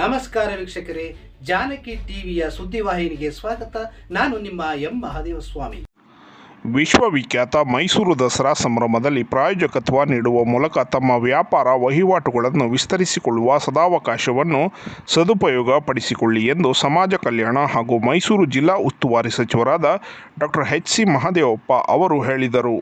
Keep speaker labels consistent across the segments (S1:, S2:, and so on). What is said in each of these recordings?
S1: ನಮಸ್ಕಾರ ವೀಕ್ಷಕರೇ, ಜಾನಕಿ ಟಿವಿಯ ಸುದ್ದಿವಾಹಿನಿಗೆ ಸ್ವಾಗತ. ನಾನು ನಿಮ್ಮ ಎಂ. ಮಹಾದೇವ ಸ್ವಾಮಿ
S2: ವಿಶ್ವವಿಖ್ಯಾತ ಮೈಸೂರು ದಸರಾ ಸಂಭ್ರಮದಲ್ಲಿ ಪ್ರಾಯೋಜಕತ್ವ ನೀಡುವ ಮೂಲಕ ತಮ್ಮ ವ್ಯಾಪಾರ ವಹಿವಾಟುಗಳನ್ನು ವಿಸ್ತರಿಸಿಕೊಳ್ಳುವ ಸದಾವಕಾಶವನ್ನು ಸದುಪಯೋಗ ಪಡಿಸಿಕೊಳ್ಳಿ ಎಂದು ಸಮಾಜ ಕಲ್ಯಾಣ ಹಾಗೂ ಮೈಸೂರು ಜಿಲ್ಲಾ ಉಸ್ತುವಾರಿ ಸಚಿವರಾದ ಡಾಕ್ಟರ್ ಎಚ್ ಸಿ ಮಹದೇವಪ್ಪ ಅವರು ಹೇಳಿದರು.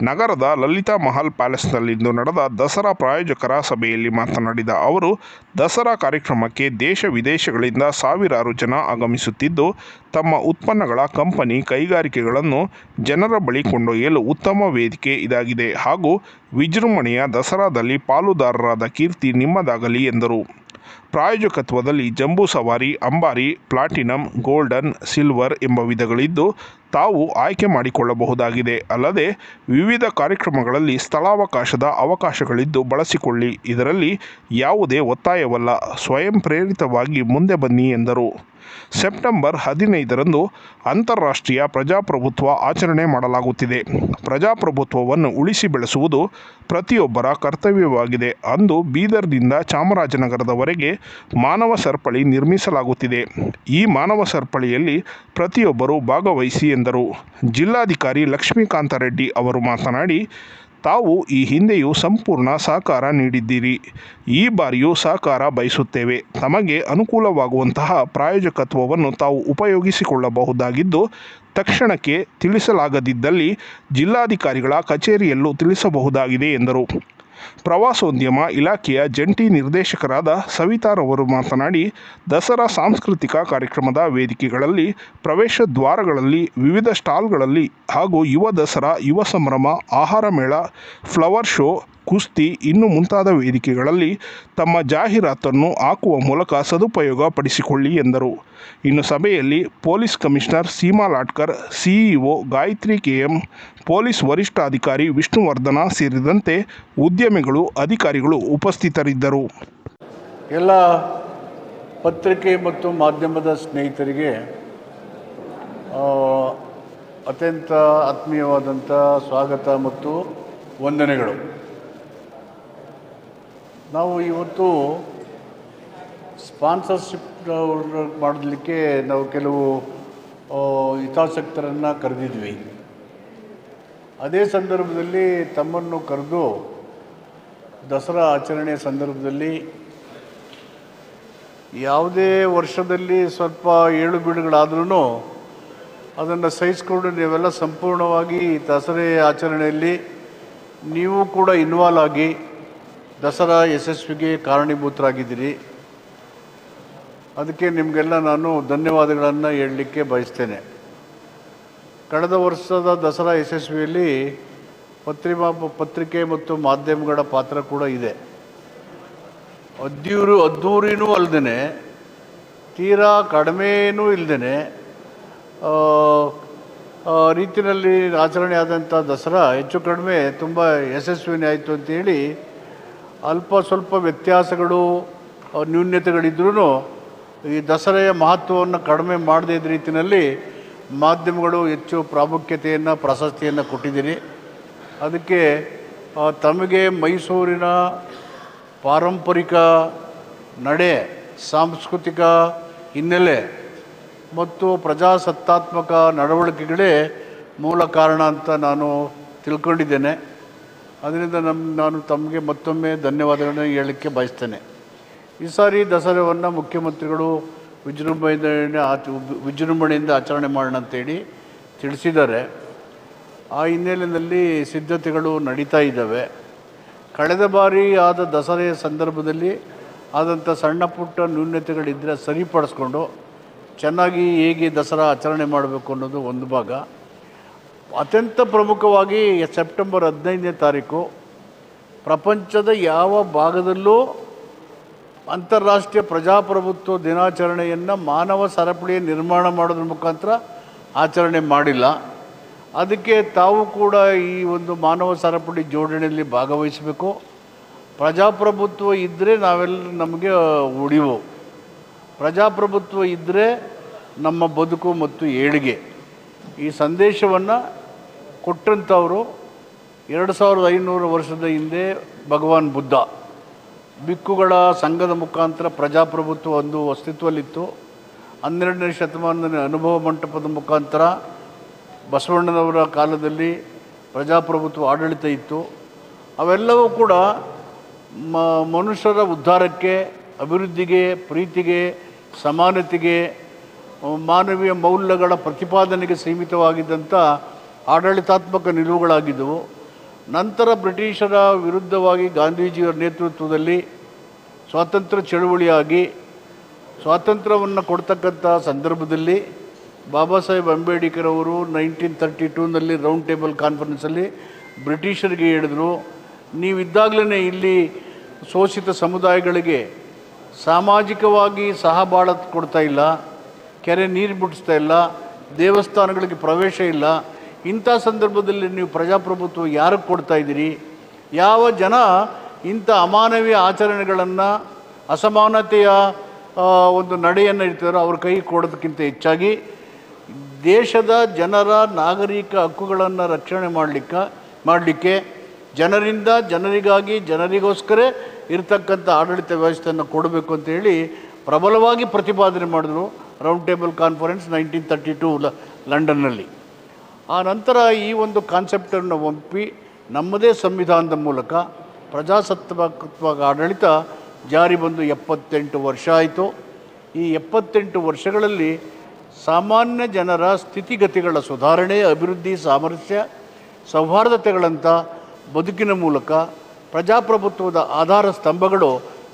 S2: ನಗರದ ಲಲಿತಾ ಮಹಲ್ ಪ್ಯಾಲೇಸ್ನಲ್ಲಿಂದು ನಡೆದ ದಸರಾ ಪ್ರಾಯೋಜಕರ ಸಭೆಯಲ್ಲಿ ಮಾತನಾಡಿದ ಅವರು, ದಸರಾ ಕಾರ್ಯಕ್ರಮಕ್ಕೆ ದೇಶ ವಿದೇಶಗಳಿಂದ ಸಾವಿರಾರು ಜನ ಆಗಮಿಸುತ್ತಿದ್ದು, ತಮ್ಮ ಉತ್ಪನ್ನಗಳ ಕಂಪನಿ ಕೈಗಾರಿಕೆಗಳನ್ನು ಜನರ ಬಳಿ ಕೊಂಡೊಯ್ಯಲು ಉತ್ತಮ ವೇದಿಕೆ ಇದಾಗಿದೆ ಹಾಗೂ ವಿಜೃಂಭಣೆಯ ದಸರಾದಲ್ಲಿ ಪಾಲುದಾರರಾದ ಕೀರ್ತಿ ನಿಮ್ಮದಾಗಲಿ ಎಂದರು. ಪ್ರಾಯೋಜಕತ್ವದಲ್ಲಿ ಜಂಬೂ ಸವಾರಿ ಅಂಬಾರಿ, ಪ್ಲಾಟಿನಂ, ಗೋಲ್ಡನ್, ಸಿಲ್ವರ್ ಎಂಬ ವಿಧಗಳಿದ್ದು ತಾವು ಆಯ್ಕೆ ಮಾಡಿಕೊಳ್ಳಬಹುದಾಗಿದೆ. ಅಲ್ಲದೆ, ವಿವಿಧ ಕಾರ್ಯಕ್ರಮಗಳಲ್ಲಿ ಸ್ಥಳಾವಕಾಶದ ಅವಕಾಶಗಳಿದ್ದು ಬಳಸಿಕೊಳ್ಳಿ. ಇದರಲ್ಲಿ ಯಾವುದೇ ಒತ್ತಾಯವಲ್ಲ. ಸ್ವಯಂ ಪ್ರೇರಿತವಾಗಿ ಮುಂದೆ ಬನ್ನಿ ಎಂದರು. ಸೆಪ್ಟೆಂಬರ್ ಹದಿನೈದರಂದು ಅಂತಾರಾಷ್ಟ್ರೀಯ ಪ್ರಜಾಪ್ರಭುತ್ವ ಆಚರಣೆ ಮಾಡಲಾಗುತ್ತಿದೆ. ಪ್ರಜಾಪ್ರಭುತ್ವವನ್ನು ಉಳಿಸಿ ಬೆಳೆಸುವುದು ಪ್ರತಿಯೊಬ್ಬರ ಕರ್ತವ್ಯವಾಗಿದೆ ಅಂದು ಬೀದರ್ನಿಂದ ಚಾಮರಾಜನಗರದವರೆಗೆ ಮಾನವ ಸರಪಳಿ ನಿರ್ಮಿಸಲಾಗುತ್ತಿದೆ. ಈ ಮಾನವ ಸರಪಳಿಯಲ್ಲಿ ಪ್ರತಿಯೊಬ್ಬರು ಭಾಗವಹಿಸಿ ಎಂದರು. ಜಿಲ್ಲಾಧಿಕಾರಿ ಲಕ್ಷ್ಮೀಕಾಂತ ರೆಡ್ಡಿ ಅವರು ಮಾತನಾಡಿ ತಾವು ಈ ಹಿಂದೆಯೂ ಸಂಪೂರ್ಣ ಸಹಕಾರ ನೀಡಿದ್ದೀರಿ. ಈ ಬಾರಿಯೂ ಸಹಕಾರ ಬಯಸುತ್ತೇವೆ. ತಮಗೆ ಅನುಕೂಲವಾಗುವಂತಹ ಪ್ರಾಯೋಜಕತ್ವವನ್ನು ತಾವು ಉಪಯೋಗಿಸಿಕೊಳ್ಳಬಹುದಾಗಿದ್ದು, ತಕ್ಷಣಕ್ಕೆ ತಿಳಿಸಲಾಗದಿದ್ದಲ್ಲಿ ಜಿಲ್ಲಾಧಿಕಾರಿಗಳ ಕಚೇರಿಯಲ್ಲೂ ತಿಳಿಸಬಹುದಾಗಿದೆ ಎಂದರು. ಪ್ರವಾಸೋದ್ಯಮ ಇಲಾಖೆಯ ಜಂಟಿ ನಿರ್ದೇಶಕರಾದ ಸವಿತಾರವರು ಮಾತನಾಡಿ, ದಸರಾ ಸಾಂಸ್ಕೃತಿಕ ಕಾರ್ಯಕ್ರಮದ ವೇದಿಕೆಗಳಲ್ಲಿ, ಪ್ರವೇಶ ದ್ವಾರಗಳಲ್ಲಿ, ವಿವಿಧ ಸ್ಟಾಲ್ಗಳಲ್ಲಿ ಹಾಗೂ ಯುವ ದಸರಾ, ಯುವ ಸಂಭ್ರಮ, ಆಹಾರ ಮೇಳ, ಫ್ಲವರ್ ಶೋ, ಕುಸ್ತಿ ಇನ್ನು ಮುಂತಾದ ವೇದಿಕೆಗಳಲ್ಲಿ ತಮ್ಮ ಜಾಹೀರಾತನ್ನು ಹಾಕುವ ಮೂಲಕ ಸದುಪಯೋಗ ಪಡಿಸಿಕೊಳ್ಳಿ ಎಂದರು. ಇನ್ನು ಸಭೆಯಲ್ಲಿ police commissioner Seema Latkar, CEO Gayatri KM police ವರಿಷ್ಠಾಧಿಕಾರಿ ವಿಷ್ಣುವರ್ಧನ ಸೇರಿದಂತೆ ಉದ್ಯಮಿಗಳು, ಅಧಿಕಾರಿಗಳು ಉಪಸ್ಥಿತರಿದ್ದರು.
S3: ಎಲ್ಲ ಪತ್ರಿಕೆ ಮತ್ತು ಮಾಧ್ಯಮದ ಸ್ನೇಹಿತರಿಗೆ ಅತ್ಯಂತ ಆತ್ಮೀಯವಾದಂಥ ಸ್ವಾಗತ ಮತ್ತು ವಂದನೆಗಳು. ನಾವು ಇವತ್ತು ಸ್ಪಾನ್ಸರ್ಶಿಪ್ ಮಾಡಲಿಕ್ಕೆ ನಾವು ಕೆಲವು ಹಿತಾಸಕ್ತರನ್ನು ಕರೆದಿದ್ವಿ. ಅದೇ ಸಂದರ್ಭದಲ್ಲಿ ತಮ್ಮನ್ನು ಕರೆದು ದಸರಾ ಆಚರಣೆಯ ಸಂದರ್ಭದಲ್ಲಿ ಯಾವುದೇ ವರ್ಷದಲ್ಲಿ ಸ್ವಲ್ಪ ಏಳು ಬೀಡುಗಳಾದ್ರೂ ಅದನ್ನು ಸಹಿಸಿಕೊಂಡು ನೀವೆಲ್ಲ ಸಂಪೂರ್ಣವಾಗಿ ದಸರೆ ಆಚರಣೆಯಲ್ಲಿ ನೀವು ಕೂಡ ಇನ್ವಾಲ್ವ್ ಆಗಿ ದಸರಾ ಯಶಸ್ವಿಗೆ ಕಾರಣೀಭೂತರಾಗಿದ್ದೀರಿ. ಅದಕ್ಕೆ ನಿಮಗೆಲ್ಲ ನಾನು ಧನ್ಯವಾದಗಳನ್ನು ಹೇಳಲಿಕ್ಕೆ ಬಯಸ್ತೇನೆ. ಕಳೆದ ವರ್ಷದ ದಸರಾ ಯಶಸ್ವಿಯಲ್ಲಿ ಪತ್ರಿಮಾ, ಪತ್ರಿಕೆ ಮತ್ತು ಮಾಧ್ಯಮಗಳ ಪಾತ್ರ ಕೂಡ ಇದೆ. ಅದ್ದೂರು ಅದ್ದೂರಿನೂ ಅಲ್ಲದೇ ತೀರಾ ಕಡಿಮೆನೂ ಇಲ್ಲದೇ ರೀತಿಯಲ್ಲಿ ಆಚರಣೆ ಆದಂಥ ದಸರಾ ಹೆಚ್ಚು ಕಡಿಮೆ ತುಂಬ ಯಶಸ್ವಿನೇ ಆಯಿತು ಅಂತೇಳಿ ಅಲ್ಪ ಸ್ವಲ್ಪ ವ್ಯತ್ಯಾಸಗಳು ನ್ಯೂನ್ಯತೆಗಳಿದ್ರೂ ಈ ದಸರೆಯ ಮಹತ್ವವನ್ನು ಕಡಿಮೆ ಮಾಡದೇ ಇದ್ದ ರೀತಿಯಲ್ಲಿ ಮಾಧ್ಯಮಗಳು ಹೆಚ್ಚು ಪ್ರಾಮುಖ್ಯತೆಯನ್ನು, ಪ್ರಶಸ್ತಿಯನ್ನು ಕೊಟ್ಟಿದ್ದೀರಿ ಅದಕ್ಕೆ ತಮಗೆ ಮೈಸೂರಿನ ಪಾರಂಪರಿಕ ನಡೆ, ಸಾಂಸ್ಕೃತಿಕ ಹಿನ್ನೆಲೆ ಮತ್ತು ಪ್ರಜಾಸತ್ತಾತ್ಮಕ ನಡವಳಿಕೆಗಳೇ ಮೂಲ ಕಾರಣ ಅಂತ ನಾನು ತಿಳ್ಕೊಂಡಿದ್ದೇನೆ. ಅದರಿಂದ ನಮ್ಮ ನಾನು ತಮಗೆ ಮತ್ತೊಮ್ಮೆ ಧನ್ಯವಾದಗಳನ್ನು ಹೇಳಲಿಕ್ಕೆ ಬಯಸ್ತೇನೆ. ಈ ಸಾರಿ ದಸರಾವನ್ನು ಮುಖ್ಯಮಂತ್ರಿಗಳು ವಿಜೃಂಭಣೆಯಿಂದ ಆಚ ವಿಜೃಂಭಣೆಯಿಂದ ಆಚರಣೆ ಮಾಡೋಣ ಅಂತೇಳಿ ತಿಳಿಸಿದ್ದಾರೆ. ಆ ಹಿನ್ನೆಲೆಯಲ್ಲಿ ಸಿದ್ಧತೆಗಳು ನಡೀತಾ ಇದ್ದಾವೆ. ಕಳೆದ ಬಾರಿ ಆದ ದಸರೆಯ ಸಂದರ್ಭದಲ್ಲಿ ಆದಂಥ ಸಣ್ಣ ಪುಟ್ಟ ನ್ಯೂನ್ಯತೆಗಳಿದ್ದರೆ ಸರಿಪಡಿಸ್ಕೊಂಡು ಚೆನ್ನಾಗಿ ಹೇಗೆ ದಸರಾ ಆಚರಣೆ ಮಾಡಬೇಕು ಅನ್ನೋದು ಒಂದು ಭಾಗ. ಅತ್ಯಂತ ಪ್ರಮುಖವಾಗಿ ಸೆಪ್ಟೆಂಬರ್ ಹದಿನೈದನೇ ತಾರೀಕು ಪ್ರಪಂಚದ ಯಾವ ಭಾಗದಲ್ಲೂ ಅಂತಾರಾಷ್ಟ್ರೀಯ ಪ್ರಜಾಪ್ರಭುತ್ವ ದಿನಾಚರಣೆಯನ್ನು ಮಾನವ ಸರಪಳಿಯ ನಿರ್ಮಾಣ ಮಾಡೋದ್ರ ಮುಖಾಂತರ ಆಚರಣೆ ಮಾಡಿಲ್ಲ. ಅದಕ್ಕೆ ತಾವು ಕೂಡ ಈ ಒಂದು ಮಾನವ ಸರಪಳಿ ಜೋಡಣೆಯಲ್ಲಿ ಭಾಗವಹಿಸಬೇಕು. ಪ್ರಜಾಪ್ರಭುತ್ವ ಇದ್ದರೆ ನಾವೆಲ್ಲ ನಮಗೆ ಉಳಿವು. ಪ್ರಜಾಪ್ರಭುತ್ವ ಇದ್ದರೆ ನಮ್ಮ ಬದುಕು ಮತ್ತು ಏಳಿಗೆ. ಈ ಸಂದೇಶವನ್ನು ಕೊಟ್ಟಂಥವರು ಎರಡು ಸಾವಿರದ ಐನೂರು ವರ್ಷದ ಹಿಂದೆ ಭಗವಾನ್ ಬುದ್ಧ. ಬಿಕ್ಕುಗಳ ಸಂಘದ ಮುಖಾಂತರ ಪ್ರಜಾಪ್ರಭುತ್ವ ಒಂದು ಅಸ್ತಿತ್ವದಲ್ಲಿತ್ತು ಹನ್ನೆರಡನೇ ಶತಮಾನದ ಅನುಭವ ಮಂಟಪದ ಮುಖಾಂತರ ಬಸವಣ್ಣನವರ ಕಾಲದಲ್ಲಿ ಪ್ರಜಾಪ್ರಭುತ್ವ ಆಡಳಿತ ಇತ್ತು. ಅವೆಲ್ಲವೂ ಕೂಡ ಮ, ಮನುಷ್ಯರ ಉದ್ಧಾರಕ್ಕೆ, ಅಭಿವೃದ್ಧಿಗೆ, ಪ್ರೀತಿಗೆ, ಸಮಾನತೆಗೆ ಮಾನವೀಯ ಮೌಲ್ಯಗಳ ಪ್ರತಿಪಾದನೆಗೆ ಸೀಮಿತವಾಗಿದ್ದಂಥ ಆಡಳಿತಾತ್ಮಕ ನಿಲುವುಗಳಾಗಿದ್ದವು. ನಂತರ ಬ್ರಿಟಿಷರ ವಿರುದ್ಧವಾಗಿ ಗಾಂಧೀಜಿಯವರ ನೇತೃತ್ವದಲ್ಲಿ ಸ್ವಾತಂತ್ರ್ಯ ಚಳುವಳಿಯಾಗಿ ಸ್ವಾತಂತ್ರ್ಯವನ್ನು ಕೊಡ್ತಕ್ಕಂಥ ಸಂದರ್ಭದಲ್ಲಿ ಬಾಬಾ ಸಾಹೇಬ್ ಅಂಬೇಡ್ಕರ್ ಅವರು ನೈನ್ಟೀನ್ ತರ್ಟಿ ಟೂನಲ್ಲಿ ರೌಂಡ್ ಟೇಬಲ್ ಕಾನ್ಫರೆನ್ಸಲ್ಲಿ ಬ್ರಿಟಿಷರಿಗೆ ಹೇಳಿದರು ನೀವಿದ್ದಾಗಲೇ ಇಲ್ಲಿ ಶೋಷಿತ ಸಮುದಾಯಗಳಿಗೆ ಸಾಮಾಜಿಕವಾಗಿ ಸಹಬಾಳ ಕೊಡ್ತಾ ಇಲ್ಲ, ಕೆರೆ ನೀರು ಬಿಡಿಸ್ತಾ ಇಲ್ಲ, ದೇವಸ್ಥಾನಗಳಿಗೆ ಪ್ರವೇಶ ಇಲ್ಲ ಇಂಥ ಸಂದರ್ಭದಲ್ಲಿ ನೀವು ಪ್ರಜಾಪ್ರಭುತ್ವ ಯಾರಿಗೆ ಕೊಡ್ತಾ ಇದ್ದೀರಿ? ಯಾವ ಜನ ಇಂಥ ಅಮಾನವೀಯ ಆಚರಣೆಗಳನ್ನು, ಅಸಮಾನತೆಯ ಒಂದು ನಡೆಯನ್ನು ಇರ್ತಾರೋ ಅವ್ರ ಕೈ ಕೊಡೋದಕ್ಕಿಂತ ಹೆಚ್ಚಾಗಿ ದೇಶದ ಜನರ ನಾಗರಿಕ ಹಕ್ಕುಗಳನ್ನು ರಕ್ಷಣೆ ಮಾಡಲಿಕ್ಕೆ ಮಾಡಲಿಕ್ಕೆ ಜನರಿಂದ ಜನರಿಗಾಗಿ ಜನರಿಗೋಸ್ಕರ ಇರತಕ್ಕಂಥ ಆಡಳಿತ ವ್ಯವಸ್ಥೆಯನ್ನು ಕೊಡಬೇಕು ಅಂತೇಳಿ ಪ್ರಬಲವಾಗಿ ಪ್ರತಿಪಾದನೆ ಮಾಡಿದ್ರು round table conference nineteen thirty two ಲಂಡನ್ನಲ್ಲಿ. ಆ ನಂತರ ಈ ಒಂದು ಕಾನ್ಸೆಪ್ಟನ್ನು ಒಪ್ಪಿ ನಮ್ಮದೇ ಸಂವಿಧಾನದ ಮೂಲಕ ಪ್ರಜಾಸತ್ತಾತ್ಮಕ ಆಡಳಿತ ಜಾರಿ ಬಂದು ಎಪ್ಪತ್ತೆಂಟು ವರ್ಷ ಆಯಿತು. ಈ ಎಪ್ಪತ್ತೆಂಟು ವರ್ಷಗಳಲ್ಲಿ ಸಾಮಾನ್ಯ ಜನರ ಸ್ಥಿತಿಗತಿಗಳ ಸುಧಾರಣೆ, ಅಭಿವೃದ್ಧಿ, ಸಾಮರಸ್ಯ, ಸೌಹಾರ್ದತೆಗಳಂಥ ಬದುಕಿನ ಮೂಲಕ ಪ್ರಜಾಪ್ರಭುತ್ವದ ಆಧಾರ ಸ್ತಂಭಗಳು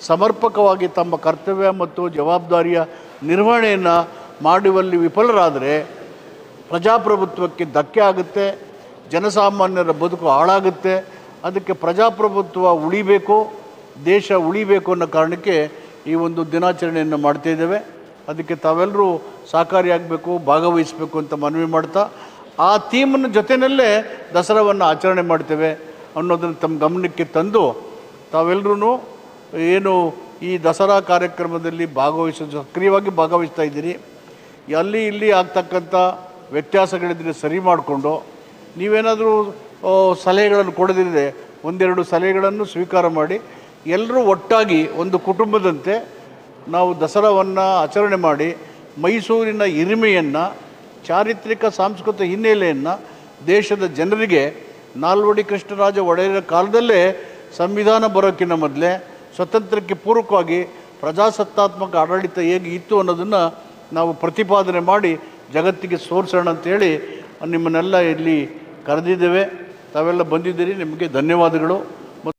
S3: ಸಮರ್ಪಕವಾಗಿ ತಮ್ಮ ಕರ್ತವ್ಯ ಮತ್ತು ಜವಾಬ್ದಾರಿಯ ನಿರ್ವಹಣೆಯನ್ನು ಮಾಡುವಲ್ಲಿ ವಿಫಲರಾದರೆ ಪ್ರಜಾಪ್ರಭುತ್ವಕ್ಕೆ ಧಕ್ಕೆ ಆಗುತ್ತೆ, ಜನಸಾಮಾನ್ಯರ ಬದುಕು ಹಾಳಾಗುತ್ತೆ, ಅದಕ್ಕೆ ಪ್ರಜಾಪ್ರಭುತ್ವ ಉಳಿಬೇಕು, ದೇಶ ಉಳಿಬೇಕು ಅನ್ನೋ ಕಾರಣಕ್ಕೆ ಈ ಒಂದು ದಿನಾಚರಣೆಯನ್ನು ಮಾಡ್ತಾ ಇದ್ದೇವೆ. ಅದಕ್ಕೆ ತಾವೆಲ್ಲರೂ ಸಹಕಾರಿಯಾಗಬೇಕು ಭಾಗವಹಿಸಬೇಕು ಅಂತ ಮನವಿ ಮಾಡ್ತಾ, ಆ ಥೀಮ್ನ ಜೊತೆಯಲ್ಲೇ ದಸರಾವನ್ನು ಆಚರಣೆ ಮಾಡ್ತೇವೆ ಅನ್ನೋದನ್ನು ತಮ್ಮ ಗಮನಕ್ಕೆ ತಂದು ತಾವೆಲ್ಲರೂ ಏನು ಈ ದಸರಾ ಕಾರ್ಯಕ್ರಮದಲ್ಲಿ ಭಾಗವಹಿಸೋ, ಸಕ್ರಿಯವಾಗಿ ಭಾಗವಹಿಸ್ತಾ ಇದ್ದೀರಿ. ಅಲ್ಲಿ ಇಲ್ಲಿ ಆಗ್ತಕ್ಕಂಥ ವ್ಯತ್ಯಾಸಗಳಿದ್ರೆ ಸರಿ ಮಾಡಿಕೊಂಡು ನೀವೇನಾದರೂ ಸಲಹೆಗಳನ್ನು ಕೊಡದಿರದೆ ಒಂದೆರಡು ಸಲಹೆಗಳನ್ನು ಸ್ವೀಕಾರ ಮಾಡಿ ಎಲ್ಲರೂ ಒಟ್ಟಾಗಿ ಒಂದು ಕುಟುಂಬದಂತೆ ನಾವು ದಸರಾವನ್ನು ಆಚರಣೆ ಮಾಡಿ ಮೈಸೂರಿನ ಹಿರಿಮೆಯನ್ನು, ಚಾರಿತ್ರಿಕ ಸಾಂಸ್ಕೃತಿಕ ಹಿನ್ನೆಲೆಯನ್ನು ದೇಶದ ಜನರಿಗೆ ನಾಲ್ವಡಿ ಕೃಷ್ಣರಾಜ ಒಡೆಯರ ಕಾಲದಲ್ಲೇ ಸಂವಿಧಾನ ಬರೋಕ್ಕಿಂತ ಮೊದಲೇ ಸ್ವತಂತ್ರಕ್ಕೆ ಪೂರಕವಾಗಿ ಪ್ರಜಾಸತ್ತಾತ್ಮಕ ಆಡಳಿತ ಹೇಗೆ ಇತ್ತು ಅನ್ನೋದನ್ನು ನಾವು ಪ್ರತಿಪಾದನೆ ಮಾಡಿ ಜಗತ್ತಿಗೆ ಸೋರಿಸೋಣ ಅಂತೇಳಿ ನಿಮ್ಮನ್ನೆಲ್ಲ ಇಲ್ಲಿ ಕರೆದಿದ್ದೇವೆ. ತಾವೆಲ್ಲ ಬಂದಿದ್ದೀರಿ. ನಿಮಗೆ ಧನ್ಯವಾದಗಳು.